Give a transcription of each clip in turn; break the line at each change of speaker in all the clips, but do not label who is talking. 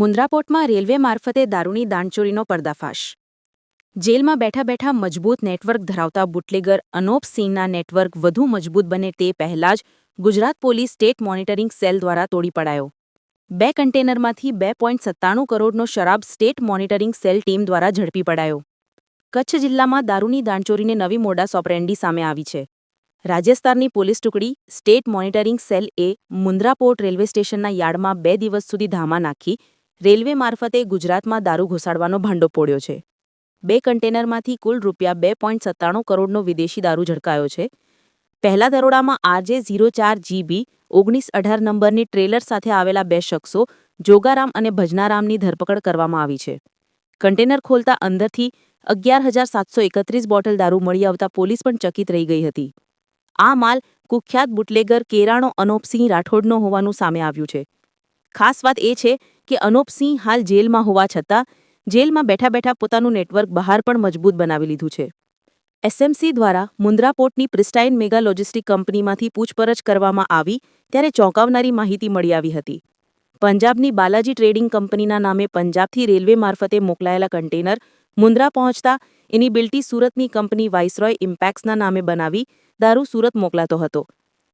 મુન્દ્રાપોર્ટમાં railway મારફતે દારૂની દાણચોરીનો પર્દાફાશ. જેલમાં બેઠા બેઠા મજબૂત નેટવર્ક ધરાવતા બુટલેગર અનોપ સિંહના નેટવર્ક વધુ મજબૂત બને તે પહેલા જ Gujarat police state monitoring cell દ્વારા તોડી પડાયો. બે કન્ટેનરમાંથી બે પોઈન્ટ સત્તાણું કરોડનો શરાબ સ્ટેટ મોનિટરિંગ સેલ ટીમ દ્વારા ઝડપી પડાયો. કચ્છ જિલ્લામાં દારૂની દાણચોરીને નવી મોડાસ ઓપરેન્ડી સામે આવી છે. રાજસ્થાનની પોલીસ ટુકડી સ્ટેટ મોનિટરિંગ સેલ એ મુન્દ્રાપોર્ટ રેલવે સ્ટેશનના યાર્ડમાં બે દિવસ સુધી ધામા નાખી રેલવે મારફતે ગુજરાતમાં દારૂ ઘુસાડવાનો ભાંડો પોડ્યો છે. બે કન્ટેનરમાંથી કુલ રૂપિયા બે પોઈન્ટ સત્તાણું કરોડનો વિદેશી દારૂ ઝડકાયો છે. પહેલા દરોડામાં આરજે ઝીરો ચાર જીબી ઓગણીસ અઢાર નંબરની ટ્રેલર સાથે આવેલા બે શખ્સો જોગારામ અને ભજનારામની ધરપકડ કરવામાં આવી છે. કન્ટેનર ખોલતા અંદરથી અગિયાર હજાર સાતસો એકત્રીસ બોટલ દારૂ મળી આવતા પોલીસ પણ ચકિત રહી ગઈ હતી. આ માલ કુખ્યાત બુટલેગર કેરાણો અનોપસિંહ રાઠોડનો હોવાનું સામે આવ્યું છે. ખાસ વાત એ છે કે અનોપસિંહ હાલ જેલમાં હોવા છતાં જેલમાં બેઠા બેઠા પોતાનું નેટવર્ક બહાર પણ મજબૂત બનાવી લીધું છે. એસએમસી દ્વારા મુન્દ્રા પોર્ટની પ્રિસ્ટાઇન મેગા લોજિસ્ટિક કંપનીમાંથી પૂછપરછ કરવામાં આવી ત્યારે ચોંકાવનારી માહિતી મળી આવી હતી. પંજાબની બાલાજી ટ્રેડિંગ કંપનીના નામે પંજાબથી રેલવે મારફતે મોકલાયેલા કન્ટેનર મુન્દ્રા પહોંચતા એની બિલ્ટી સુરતની કંપની વાઇસરોય ઇમ્પેક્સના નામે બનાવી દારૂ સુરત મોકલાતો હતો.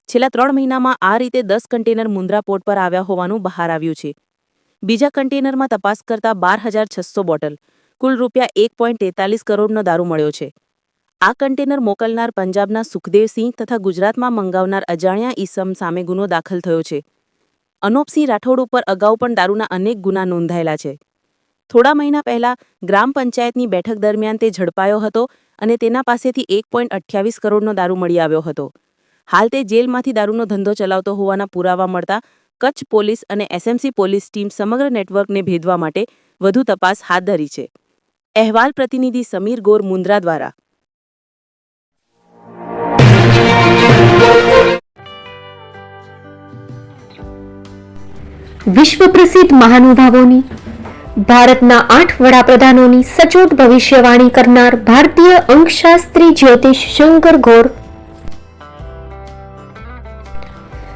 છેલ્લા ત્રણ મહિનામાં આ રીતે દસ કન્ટેનર મુન્દ્રા પોર્ટ પર આવ્યા હોવાનું બહાર આવ્યું છે. બીજા કન્ટેનરમાં તપાસ કરતા બાર હજાર છસો બોટલ, કુલ રૂપિયા એક પોઈન્ટ તેતાલીસ કરોડનો દારૂ મળ્યો છે. આ કન્ટેનર મોકલનાર પંજાબના સુખદેવસિંહ તથા ગુજરાતમાં મંગાવનાર અજાણ્યા ઈસમ સામે ગુનો દાખલ થયો છે. અનોપસિંહ રાઠોડ ઉપર અગાઉ પણ દારૂના અનેક ગુના નોંધાયેલા છે. થોડા મહિના પહેલા ગ્રામ પંચાયતની બેઠક દરમિયાન તે ઝડપાયો હતો અને તેના પાસેથી એક પોઈન્ટ અઠ્યાવીસ કરોડનો દારૂ મળી આવ્યો હતો. હાલ તે જેલમાંથી દારૂનો ધંધો ચલાવતો હોવાના પુરાવા મળતા કચ્છ પોલીસ અને એસએમસી પોલીસ ટીમ સમગ્ર નેટવર્કને ભેદવા માટે વધુ તપાસ હાથ ધરી છે. અહેવાલ પ્રતિનિધિ સમીર ગોર મુન્દ્રા દ્વારા.
વિશ્વ પ્રસિદ્ધ મહાનુભાવોની, ભારતના આઠ વડાપ્રધાનોની સચોટ ભવિષ્યવાણી કરનાર ભારતીય અંકશાસ્ત્રી જ્યોતિષ શંકર ગોર